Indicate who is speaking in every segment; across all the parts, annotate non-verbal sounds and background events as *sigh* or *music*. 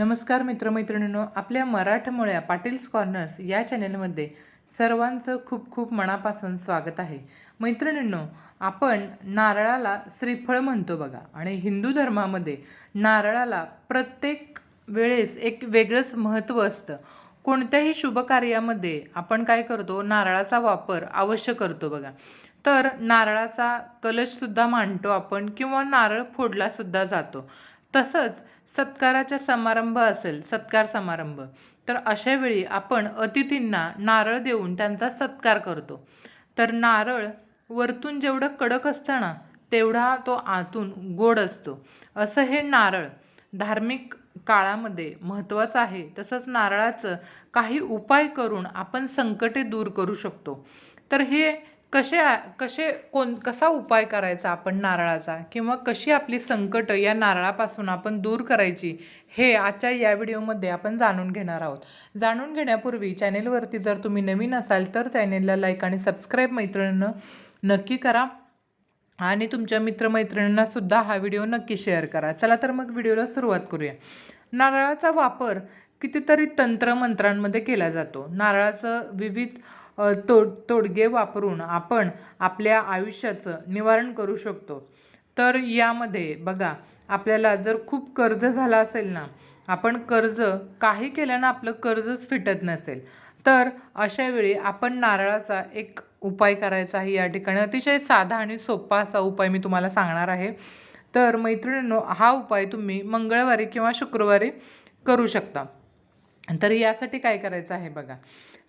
Speaker 1: नमस्कार मित्रमैत्रिणींनो आपल्या मराठमोळ्या पाटील्स कॉर्नर्स या चॅनेलमध्ये सर्वांचं खूप खूप मनापासून स्वागत आहे. मैत्रिणींनो आपण नारळाला श्रीफळ म्हणतो बघा आणि हिंदू धर्मामध्ये नारळाला प्रत्येक वेळेस एक वेगळंच महत्त्व असतं. कोणत्याही शुभ कार्यामध्ये आपण काय करतो नारळाचा वापर अवश्य करतो बघा. तर नारळाचा कलशसुद्धा मांडतो आपण किंवा नारळ फोडलासुद्धा जातो. तसंच सत्काराचा समारंभ असेल सत्कार समारंभ. तर अशावेळी आपण अतिथींना नारळ देऊन त्यांचा सत्कार करतो. तर नारळ वरतून जेवढं कडक असतं ना तेवढा तो आतून गोड असतो. असं हे नारळ धार्मिक काळामध्ये महत्त्वाचं आहे. तसंच नारळाचं काही उपाय करून आपण संकटे दूर करू शकतो. तर हे कसे कसे कोण कसा उपाय करायचा आपण नारळाचा? किंवा कशी आपली संकटं या नारळापासून आपण दूर करायची? हे आजच्या या व्हिडिओमध्ये आपण जाणून घेणार आहोत. जाणून घेण्यापूर्वी चॅनेलवरती जर तुम्ही नवीन असाल तर चॅनेलला लाईक आणि सबस्क्राईब मैत्रिणींनं नक्की करा. आणि तुमच्या मित्रमैत्रिणींना सुद्धा हा व्हिडिओ नक्की शेअर करा. चला तर मग व्हिडिओला सुरुवात करूया. नारळाचा वापर कितीतरी तंत्रमंत्रांमध्ये केला जातो. नारळाचं विविध तोड तोडगे वापरून आपण आपल्या आयुष्याचं निवारण करू शकतो. तर यामध्ये बघा आपल्याला जर खूप कर्ज झालं असेल ना आपण कर्ज काही केल्यानं आपलं कर्जच फिटत नसेल. तर अशावेळी आपण नारळाचा एक उपाय करायचा आहे या ठिकाणी. अतिशय साधा आणि सोपा असा उपाय मी तुम्हाला सांगणार आहे. तर मैत्रिणींनो हा उपाय तुम्ही मंगळवारी किंवा शुक्रवारी करू शकता. तर यासाठी काय करायचं आहे बघा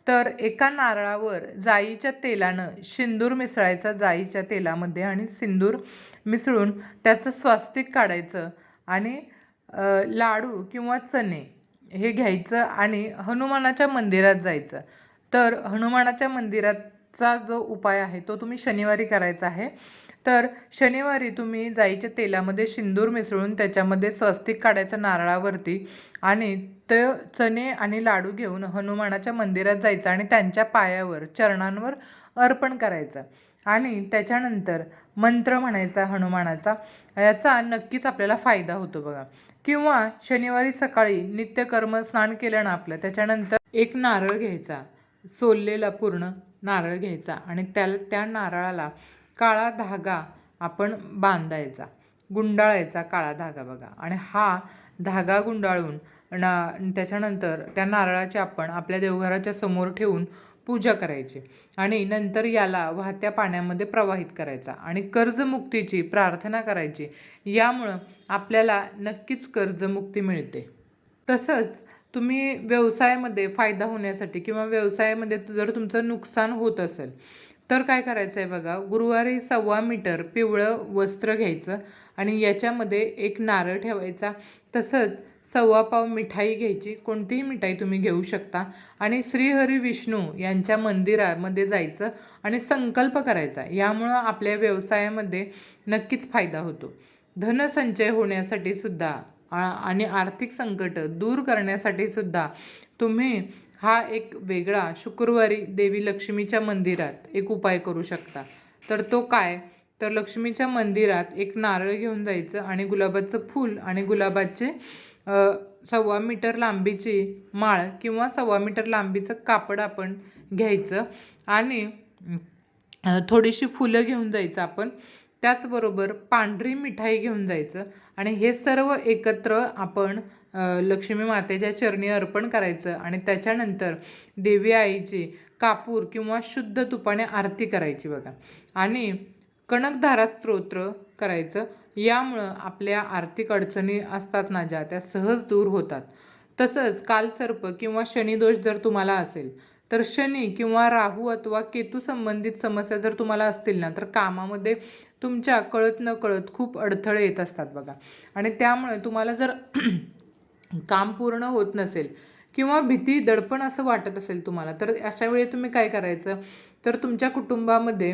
Speaker 1: तर एका नारळावर जाईच्या तेलानं सिंदूर मिसळायचा जाईच्या तेलामध्ये आणि सिंदूर मिसळून त्याचं स्वास्तिक काढायचं आणि लाडू किंवा चणे हे घ्यायचं आणि हनुमानाच्या मंदिरात जायचं. तर हनुमानाच्या मंदिराचा जो उपाय आहे तो तुम्ही शनिवारी करायचा आहे. तर शनिवारी तुम्ही जाईच्या तेलामध्ये शिंदूर मिसळून त्याच्यामध्ये स्वस्तिक काढायचं नारळावरती आणि त चणे आणि लाडू घेऊन हनुमानाच्या मंदिरात जायचं आणि त्यांच्या पायावर चरणांवर अर्पण करायचं. आणि त्याच्यानंतर मंत्र म्हणायचा हनुमानाचा. याचा नक्कीच आपल्याला फायदा होतो बघा. किंवा शनिवारी सकाळी नित्यकर्म स्नान केलं ना आपलं त्याच्यानंतर एक नारळ घ्यायचा. सोललेला पूर्ण नारळ घ्यायचा आणि त्या त्या नारळाला काळा धागा आपण बांधायचा. गुंडाळायचा काळा धागा बघा. आणि हा धागा गुंडाळून ना त्याच्यानंतर त्या नारळाची आपण आपल्या देवघराच्या समोर ठेवून पूजा करायची. आणि नंतर याला वाहत्या पाण्यामध्ये प्रवाहित करायचा. आणि कर्जमुक्तीची प्रार्थना करायची. यामुळं आपल्याला नक्कीच कर्जमुक्ती मिळते. तसंच तुम्ही व्यवसायामध्ये फायदा होण्यासाठी किंवा व्यवसायामध्ये जर तुमचं नुकसान होत असेल तर काय करायचं आहे बघा गुरुवारी सव्वा मीटर पिवळं वस्त्र घ्यायचं आणि याच्यामध्ये एक नारळ ठेवायचा. तसंच सव्वा पाव मिठाई घ्यायची. कोणतीही मिठाई तुम्ही घेऊ शकता. आणि श्रीहरी विष्णू यांच्या मंदिरामध्ये जायचं आणि संकल्प करायचा. यामुळं आपल्या व्यवसायामध्ये नक्कीच फायदा होतो. धनसंचय होण्यासाठी सुद्धा आणि आर्थिक संकट दूर करण्यासाठी सुद्धा तुम्ही हा एक वेगळा शुक्रवारी देवी लक्ष्मीच्या मंदिरात एक उपाय करू शकता. तर तो काय? तर लक्ष्मीच्या मंदिरात एक नारळ घेऊन जायचं आणि गुलाबाचं फूल आणि गुलाबाचे सव्वा मीटर लांबीची माळ किंवा सव्वा मीटर लांबीचं कापड आपण घ्यायचं आणि थोडीशी फुलं घेऊन जायचं आपण. त्याचबरोबर पांढरी मिठाई घेऊन जायचं आणि हे सर्व एकत्र आपण लक्ष्मी मातेच्या चरणी अर्पण करायचं आणि त्याच्यानंतर देवी आईची कापूर किंवा शुद्ध तुपाने आरती करायची बघा. आणि कणकधारा स्तोत्र करायचं. यामुळं आपल्या आर्थिक अडचणी असतात ना ज्या त्या सहज दूर होतात. तसंच कालसर्प किंवा शनिदोष जर तुम्हाला असेल तर शनी किंवा राहू अथवा केतू संबंधित समस्या जर तुम्हाला असतील ना तर कामामध्ये तुमच्या कळत न कळत खूप अडथळे येत असतात बघा. आणि त्यामुळे तुम्हाला जर *clears throat* काम पूर्ण होत नसेल किंवा भीती दडपण असं वाटत असेल तुम्हाला तर अशा वेळी तुम्ही काय करायचं? तर तुमच्या कुटुंबामध्ये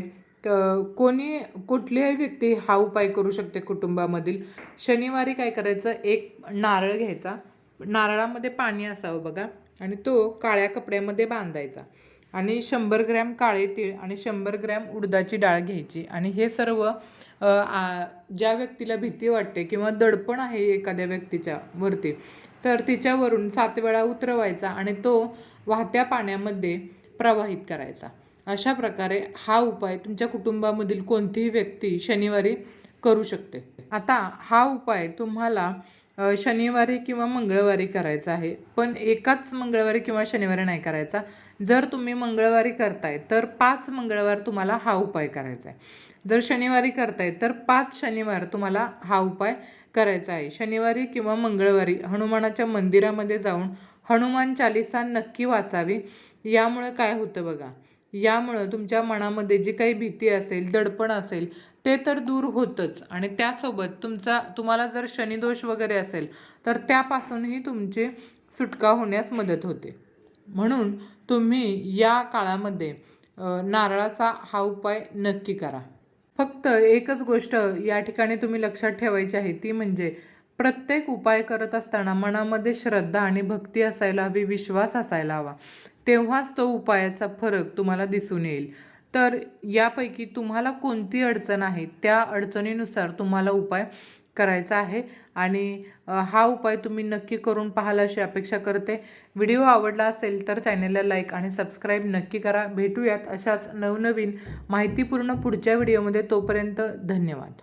Speaker 1: कोणी कुठलीही व्यक्ती हा उपाय करू शकते कुटुंबामधील. शनिवारी काय करायचं? एक नारळ घ्यायचा. नारळामध्ये पाणी असावं बघा. आणि तो काळ्या कपड्यामध्ये बांधायचा. आणि शंभर ग्रॅम काळे तीळ आणि शंभर ग्रॅम उडदाची डाळ घ्यायची. आणि हे सर्व आ, ज्या व्यक्तीला भीती वाटते किंवा दडपण आहे एखाद्या व्यक्तीच्या वरती तर तिच्यावरून सात वेळा उतरवायचा आणि तो वाहत्या पाण्यामध्ये प्रवाहित करायचा. अशा प्रकारे हा उपाय तुमच्या कुटुंबामधील कोणतीही व्यक्ती शनिवारी करू शकते. आता हा उपाय तुम्हाला शनिवारी किंवा मंगळवारी करायचा आहे. पण एकाच मंगळवारी किंवा शनिवारी नाही करायचा. जर तुम्ही मंगळवारी करताय तर पाच मंगळवार तुम्हाला हा उपाय करायचा आहे. जर शनिवारी करताय तर पाच शनिवार तुम्हाला हा उपाय करायचा आहे. शनिवारी किंवा मंगळवारी हनुमानाच्या मंदिरामध्ये जाऊन हनुमान चालिसा नक्की वाचावी. यामुळे काय होतं बघा यामुळं तुमच्या मनामध्ये जी काही भीती असेल दडपण असेल ते तर दूर होतंच. आणि त्यासोबत तुमचा तुम्हाला जर शनिदोष वगैरे असेल तर त्यापासूनही तुमची सुटका होण्यास मदत होते. म्हणून तुम्ही या काळामध्ये नारळाचा हा उपाय नक्की करा. फक्त एकच गोष्ट या ठिकाणी तुम्ही लक्षात ठेवायची आहे ती म्हणजे प्रत्येक उपाय करत असताना मनामध्ये श्रद्धा आणि भक्ती असायला हवी विश्वास असायला हवा. तेव्हाच तो उपायाचा फरक तुम्हाला दिसून येईल. तर यापैकी तुम्हाला कोणती अडचण आहे त्या अडचणीनुसार तुम्हाला उपाय करायचा आहे आणि हा उपाय तुम्ही नक्की करून पाहाल अशी अपेक्षा करते. व्हिडिओ आवडला असेल तर चॅनेलला लाईक आणि सबस्क्राईब नक्की करा. भेटूयात अशाच नवनवीन माहितीपूर्ण पुढच्या व्हिडिओमध्ये. तोपर्यंत धन्यवाद.